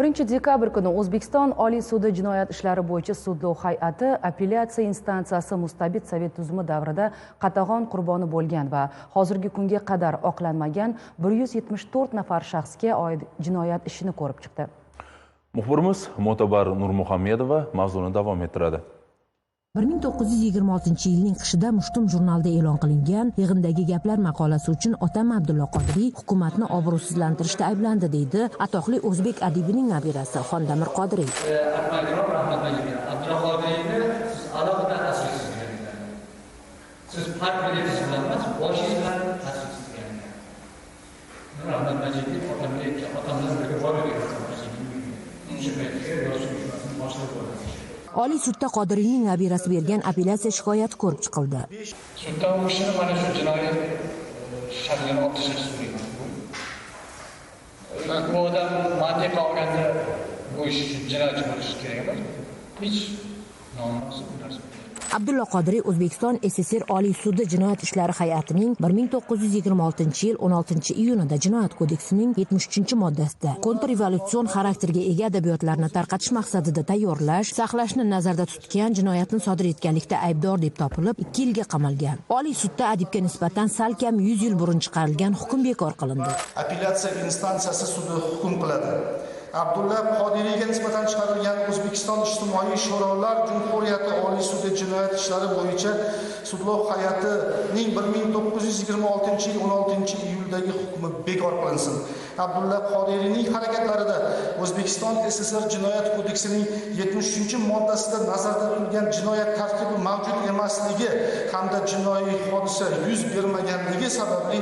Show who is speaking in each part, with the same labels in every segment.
Speaker 1: birinchi dekabr kuni o'zbekiston oliy sudi jinoyat ishlari bo'yicha sudlov hay'ati apellyatsiya instansiyasi mustabid sovet tuzumi davrida qatag'on qurboni bo'lgan va hozirgi kunga qadar oqlanmagan bir yuz yetmish to'rt nafar shaxsga oid jinoyat ishini ko'rib chiqdi.
Speaker 2: Muxbirimiz mo'tabar nurmuhammedova mavzuni davom ettiradi.
Speaker 3: Bir ming to'qqiz yuz yigirma oltinchi yilning qishida mushtum jurnalida e'lon qilingan yig'indagi gaplar maqolasi uchun otam abdulla qodiriy hukumatni obro'sizlantirishda ayblandi deydi atoqli o'zbek adibining nabirasi xondamir qodiriy.
Speaker 4: Abdulla qodiriyni siz alohida siz farq biletingiz bilan emas boshingiz bilan tasvirsiz rahmat majidov otamga
Speaker 3: oliy sudda qodiriyning nabirasi bergan apellyatsiya shikoyati ko'rib chiqildi.
Speaker 4: Sudda u kishini mana shu jinoyat e, shakliga otishini so'rayman e, bu odam mantiqa olganda bu ish jinoyatchi bo'lishi kerak emas hech nomunosib narsa
Speaker 3: abdulla qodiriy o'zbekiston ssr oliy sudi jinoyat ishlari hay'atining bir ming to'qqiz yuz yigirma oltinchi yil o'n oltinchi iyunida jinoyat kodeksining yetmish uchinchi moddasida kontrrevolyutsion xarakterga ega adabiyotlarni tarqatish maqsadida tayyorlash saqlashni nazarda tutgan jinoyatni sodir etganlikda aybdor deb topilib ikki yilga qamalgan. Oliy sudda adibga nisbatan salkam yuz yil burun chiqarilgan hukm bekor qilindi.
Speaker 5: Apellyatsiya instansiyasi sudi hukm qiladi. Abdulla qodiriyga nisbatan chiqarilgan o'zbekiston ijtimoiy sho'rolar jumhuriyati oliy sudi jinoyat ishlari bo'yicha sudlov hay'atining bir ming to'qqiz yuz yigirma oltinchi yil o'n oltinchi iyuldagi hukmi bekor qilinsin. Abdulla qodiriyning harakatlarida o'zbekiston ssr jinoyat kodeksining yetmish uchinchi moddasida nazarda tutilgan jinoyat tartibi mavjud emasligi hamda jinoiy hodisa yuz bermaganligi sababli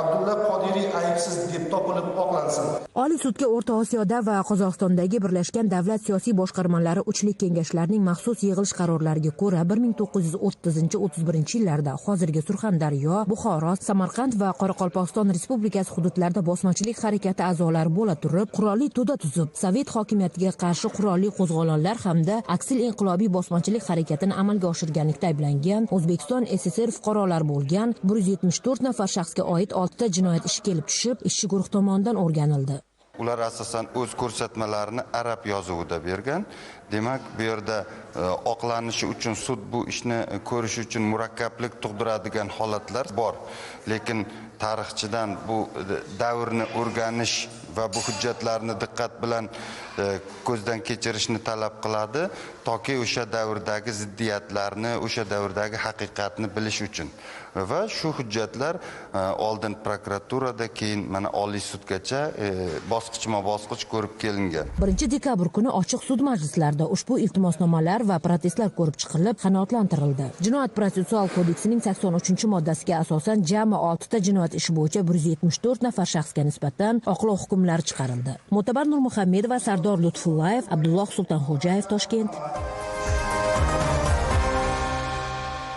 Speaker 5: abdulla qodiriy aybsiz deb topilib oqlansin.
Speaker 3: Oliy sudga o'rta osiyoda va qozog'istondagi birlashgan davlat siyosiy boshqarmalari uchlik kengashlarining maxsus yig'ilish qarorlariga ko'ra bir ming to'qqiz yuz o'ttizinchi o'ttiz birinchi yillarda hozirgi surxondaryo buxoro samarqand va qoraqalpog'iston respublikasi hududlarida bosmachilik harakati a'zolari bo'la turib qurolli to'da tuzib sovet hokimiyatiga qarshi qurolli qo'zg'olonlar hamda aksil inqilobiy bosmachilik harakatini amalga oshirganlikda ayblangan o'zbekiston ssr fuqarolari bo'lgan bir yuz yetmish to'rt nafar shaxsga oid oltita jinoyat ishi kelib tushib ishchi guruh tomonidan o'rganildi.
Speaker 6: Ular asosan o'z ko'rsatmalarini arab yozuvida bergan. Demak bu yerda e, oqlanishi uchun sud bu ishni e, ko'rish uchun murakkablik tug'diradigan holatlar bor. Lekin tarixchidan bu e, davrni o'rganish va bu hujjatlarni diqqat bilan e, E, ko'zdan kechirishni talab qiladi toki o'sha davrdagi ziddiyatlarni o'sha davrdagi haqiqatni bilish uchun. Va shu hujjatlar e, oldin prokuraturada keyin mana oliy sudgacha e, bosqichma bosqich ko'rib kelingan.
Speaker 3: Birinchi dekabr kuni ochiq sud majlislarida ushbu iltimosnomalar va protestlar ko'rib chiqilib qanoatlantirildi. Jinoyat protsessual kodeksining sakson uchinchi moddasiga asosan jami oltita jinoyat ishi bo'yicha bir yuz yetmish to'rt nafar shaxsga nisbatan oqlov hukmlari chiqarildi. Mo'tabar nurmuhammedova sardor lutfullayev abdulloh sultonxo'jayev toshkent.